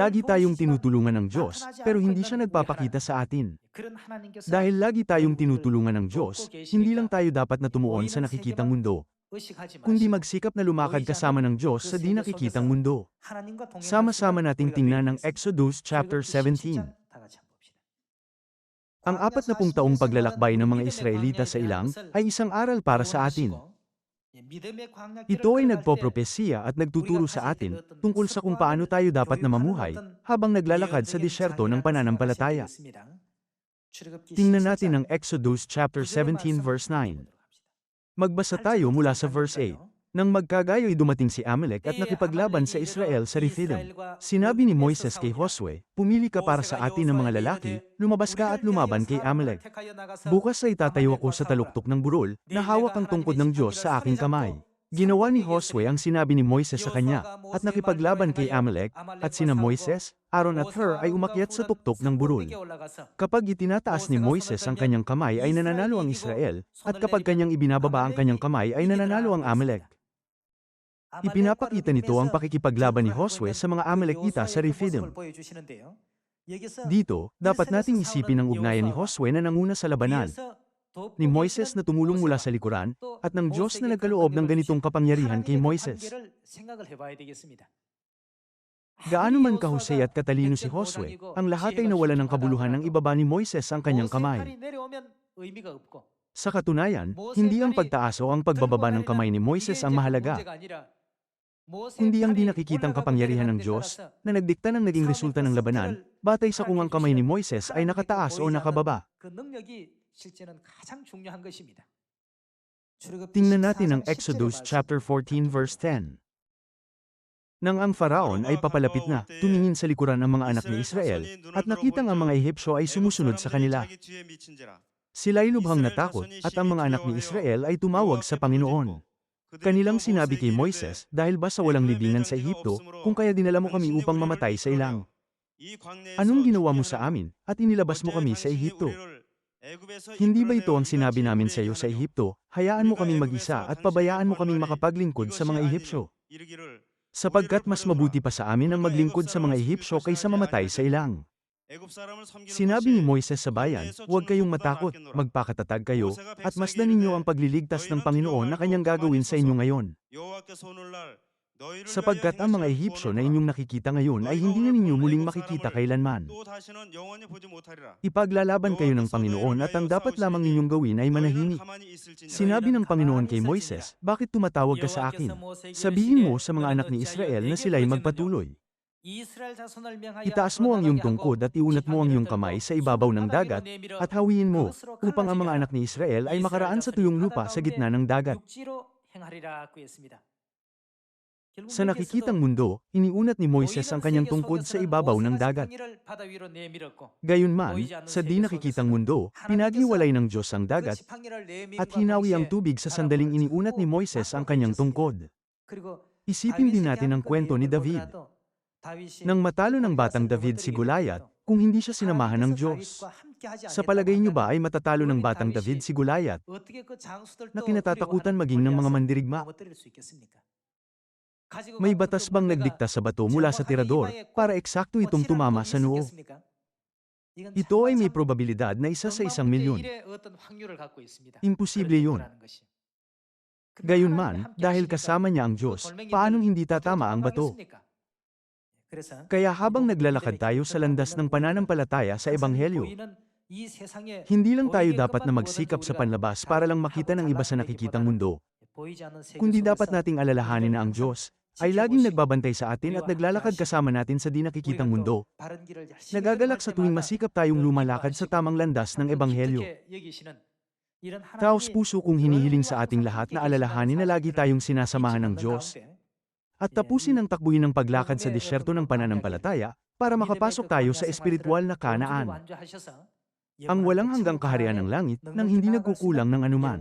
Lagi tayong tinutulungan ng Diyos, pero hindi siya nagpapakita sa atin. Dahil lagi tayong tinutulungan ng Diyos, hindi lang tayo dapat na tumuon sa nakikitang mundo, kundi magsikap na lumakad kasama ng Diyos sa di nakikitang mundo. Sama-sama nating tingnan ang Exodus chapter 17. Ang apat na pung taong paglalakbay ng mga Israelita sa ilang ay isang aral para sa atin. Ito ay nagpopropesiya at nagtuturo sa atin tungkol sa kung paano tayo dapat na mamuhay habang naglalakad sa disyerto ng pananampalataya. Tingnan natin ang Exodus chapter 17 verse 9. Magbasa tayo mula sa verse 8. Nang magkagayo'y dumating si Amalek at nakipaglaban sa Israel sa Rephidim. Sinabi ni Moises kay Josue, Pumili ka para sa atin ng mga lalaki, lumabas ka at lumaban kay Amalek. Bukas ay tatayo ako sa taluktok ng burol, na hawak ang tungkod ng Diyos sa aking kamay. Ginawa ni Josue ang sinabi ni Moises sa kanya, at nakipaglaban kay Amalek, at sina Moises, Aaron at Hur ay umakyat sa tuktok ng burol. Kapag itinataas ni Moises ang kanyang kamay ay nananalo ang Israel, at kapag kanyang ibinababa ang kanyang kamay ay nananalo ang Amalek. Ipinapakita nito ang pakikipaglaban ni Josue sa mga Amalekita sa Rephidim. Dito, dapat nating isipin ang ugnayan ni Josue na nanguna sa labanan, ni Moises na tumulong mula sa likuran, at ng Diyos na nagkaloob ng ganitong kapangyarihan kay Moises. Gaano man kahusay at katalino si Josue, ang lahat ay nawala ng kabuluhan ng ibaba ni Moises ang kanyang kamay. Sa katunayan, hindi ang pagtaas o ang pagbababa ng kamay ni Moises ang mahalaga, hindi ang di nakikitang kapangyarihan ng Diyos na nagdikta ng naging resulta ng labanan, batay sa kung ang kamay ni Moises ay nakataas o nakababa. Tingnan natin ang Exodus chapter 14 verse 10. Nang ang Faraon ay papalapit na, tumingin sa likuran ang mga anak ni Israel, at nakitang ang mga Ehipsyo ay sumusunod sa kanila. Sila'y lubhang natakot, at ang mga anak ni Israel ay tumawag sa Panginoon. Kanilang sinabi kay Moises, dahil ba sa walang libingan sa Ehipto, kung kaya dinala mo kami upang mamatay sa ilang. Anong ginawa mo sa amin, at inilabas mo kami sa Ehipto? Hindi ba ito ang sinabi namin sa iyo sa Ehipto, hayaan mo kaming mag-isa at pabayaan mo kaming makapaglingkod sa mga Ehipsyo? Sapagkat mas mabuti pa sa amin ang maglingkod sa mga Ehipsyo kaysa mamatay sa ilang. Sinabi ni Moises sa bayan, huwag kayong matakot, magpakatatag kayo, at masdan ninyo ang pagliligtas ng Panginoon na kanyang gagawin sa inyo ngayon. Sapagkat ang mga Ehipsyo na inyong nakikita ngayon ay hindi na ninyo muling makikita kailanman. Ipaglalaban kayo ng Panginoon at ang dapat lamang ninyong gawin ay manahimik. Sinabi ng Panginoon kay Moises, bakit tumatawag ka sa akin? Sabihin mo sa mga anak ni Israel na sila'y magpatuloy. Itaas mo ang iyong tungkod at iunat mo ang iyong kamay sa ibabaw ng dagat, at hawiin mo, upang ang mga anak ni Israel ay makaraan sa tuyong lupa sa gitna ng dagat. Sa nakikitang mundo, iniunat ni Moises ang kanyang tungkod sa ibabaw ng dagat. Gayunman, sa di nakikitang mundo, pinaghiwalay ng Diyos ang dagat, at hinawi ang tubig sa sandaling iniunat ni Moises ang kanyang tungkod. Isipin din natin ang kwento ni David. Nang matalo ng batang David si Goliath, kung hindi siya sinamahan ng Diyos. Sa palagay niyo ba ay matatalo ng batang David si Goliath na kinatatakutan maging ng mga mandirigma? May batas bang nagdikta sa bato mula sa tirador para eksakto itong tumama sa noo? Ito ay may probabilidad na isa sa isang milyon. Imposible yun. Gayunman, dahil kasama niya ang Diyos, paanong hindi tatama ang bato? Kaya habang naglalakad tayo sa landas ng pananampalataya sa Ebanghelyo, hindi lang tayo dapat na magsikap sa panlabas para lang makita ng iba sa nakikitang mundo, kundi dapat nating alalahanin na ang Diyos ay laging nagbabantay sa atin at naglalakad kasama natin sa di nakikitang mundo. Nagagalak sa tuwing masikap tayong lumalakad sa tamang landas ng Ebanghelyo. Taos puso kong hinihiling sa ating lahat na alalahanin na lagi tayong sinasamahan ng Diyos at tapusin ang takbuhin ng paglakad sa disyerto ng pananampalataya para makapasok tayo sa espiritual na kanaan. Ang walang hanggang kaharian ng langit nang hindi nagkukulang ng anuman.